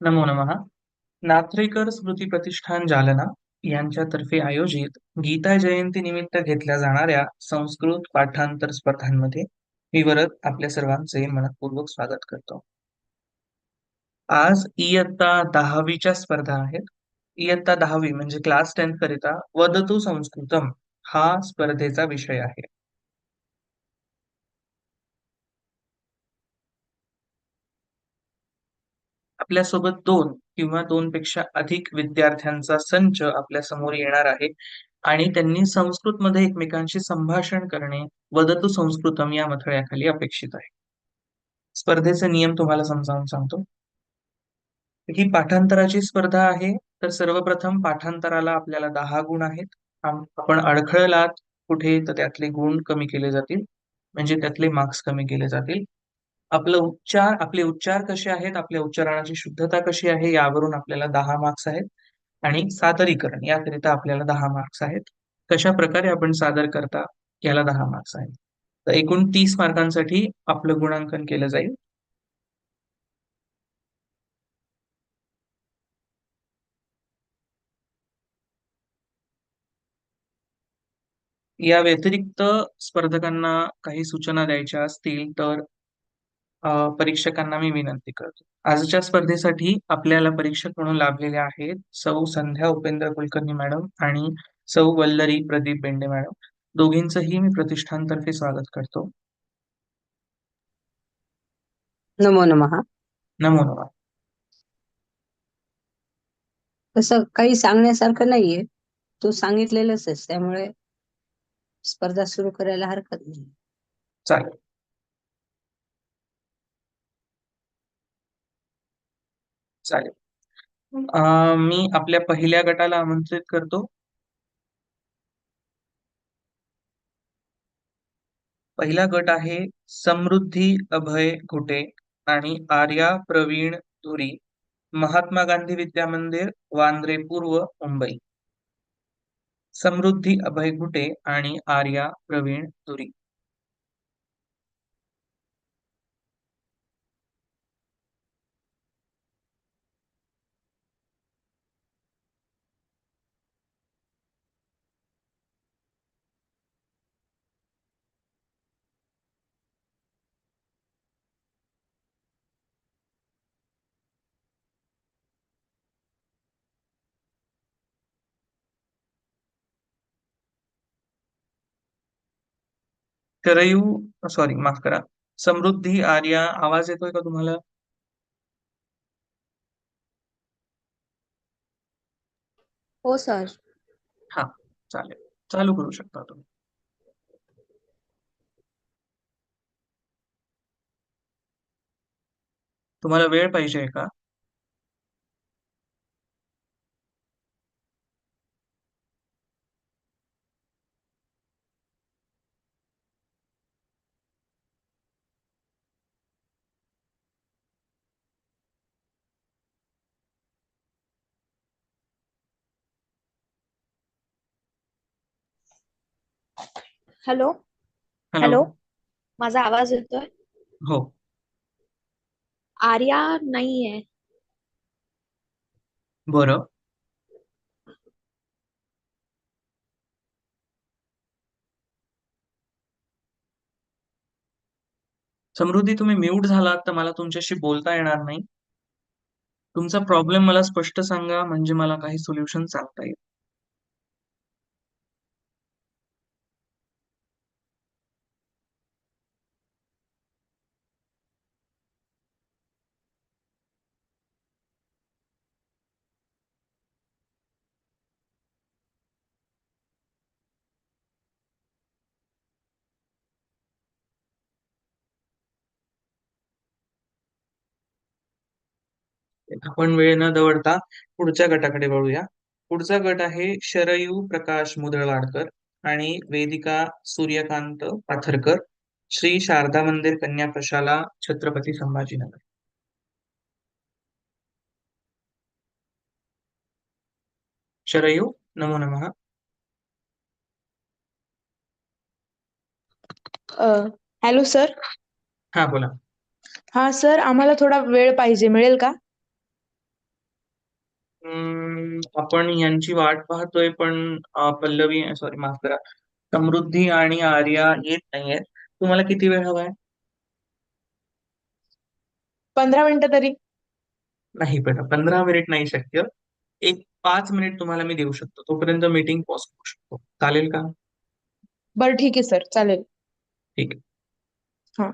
नमो नमः. नात्रेकर स्मृती प्रतिष्ठान जालना यांच्यातर्फे आयोजित गीता जयंती निमित्त घेतल्या जाणाऱ्या संस्कृत पाठांतर स्पर्धांमध्ये विवरत आपल्या सर्वांचे मनपूर्वक स्वागत करतो. आज इयत्ता दहावीच्या स्पर्धा आहेत. इयत्ता दहावी म्हणजे क्लास टेन्थ करिता वदतु संस्कृतम हा स्पर्धेचा विषय आहे. आपल्यासोबत दोन किंवा दोन पेक्षा अधिक विद्यार्थ्यांचा संच आपल्यासमोर येणार आहे. आणि त्यांनी संस्कृत मध्ये एकमेकांशी संभाषण करणे वदतु संस्कृतम या मथळ्याखाली अपेक्षित आहे. स्पर्धेचे नियम तुम्हाला समजावून सांगतो. ही पाठांतराची स्पर्धा आहे तर सर्वप्रथम पाठांतराला आपल्याला दहा गुण आहेत. आपण अडखळलात कुठे तर त्यातले गुण कमी केले जातील. म्हणजे त्यातले मार्क्स कमी केले जातील. आपलं उच्चार आपले उच्चार कसे आहेत? आपल्या उच्चारणाची शुद्धता कशी आहे? यावरून आपल्याला दहा मार्क्स आहेत. आणि सादरीकरण याकरिता आपल्याला दहा मार्क्स आहेत. कशा प्रकारे आपण सादर करता? याला दहा मार्क्स आहेत. तर एकूण तीस मार्कांसाठी आपलं गुणांकन केलं जाईल. या व्यतिरिक्त स्पर्धकांना काही सूचना द्यायच्या असतील तर परीक्षकांना मी विनंती करतो. आजच्या स्पर्धेसाठी आपल्याला परीक्षक म्हणून लाभलेले आहेत सौ संध्या उपेंद्र कुलकर्णी मॅडम आणि सौ वल्लरी प्रदीप बेंडे मॅडम. दोघींचंही मी प्रतिष्ठानतर्फे स्वागत करतो. नमो नमः. नमो नमः. तसं काही सांगण्यासारखं नाहीये. तू सांगितलेलंच आहेस त्यामुळे स्पर्धा सुरू करायला हरकत नाही. चालेल. चालेल. अ, मी आपल्या पहिल्या गटाला आमंत्रित करतो. पहिला गट आहे समृद्धी अभय घुटे आणि आर्या प्रवीण धुरी महात्मा गांधी विद्या मंदिर वांद्रे पूर्व मुंबई. समृद्धी अभय घुटे आणि आर्या प्रवीण धुरी. शरयू सॉरी माफ करा. समृद्धी आर्या आवाज येतोय का तुम्हाला? हो सर. हा चालेल. चालू करू शकता तुम्ही. तुम्हाला वेळ पाहिजे का? हॅलो? हॅलो. हॅलो? माझा आवाज येतोय? हो. आर्या नाहीये. बरं. समृद्धी तुम्ही म्यूट झालात तर मला तुमच्याशी बोलता येणार नाही. तुमचा प्रॉब्लेम मला स्पष्ट सांगा म्हणजे मला काही सोल्युशन सांगता येईल. आपण वेळ न दवडता पुढच्या गटाकडे वळूया. पुढचा गट आहे शरयू प्रकाश मुधळवाडकर आणि वेदिका सूर्यकांत पाथरकर. श्री शारदा मंदिर कन्या प्रशाला छत्रपती संभाजीनगर. शरयू नमो नमः. Hello sir. हा बोला. हा सर आम्हाला थोडा वेळ पाहिजे मिळेल का? आपण यांची वाट पाहतोय पण अं, पल्लवी सॉरी माफ करा. समृद्धी आणि आर्या येत नाहीयेत. तुम्हाला किती वेळ हवाय? पंधरा मिनिटं तरी. नाही बेटा पंधरा मिनिट नाही शक्य. एक पाच मिनिट तुम्हाला मी देऊ शकतो. तोपर्यंत मीटिंग पॉज करू शकतो. चालेल का? बरं ठीक आहे सर चालेल. ठीक आहे. हा.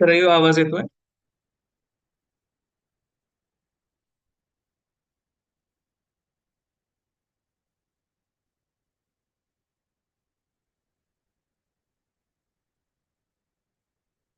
रयू आवाज येतोय?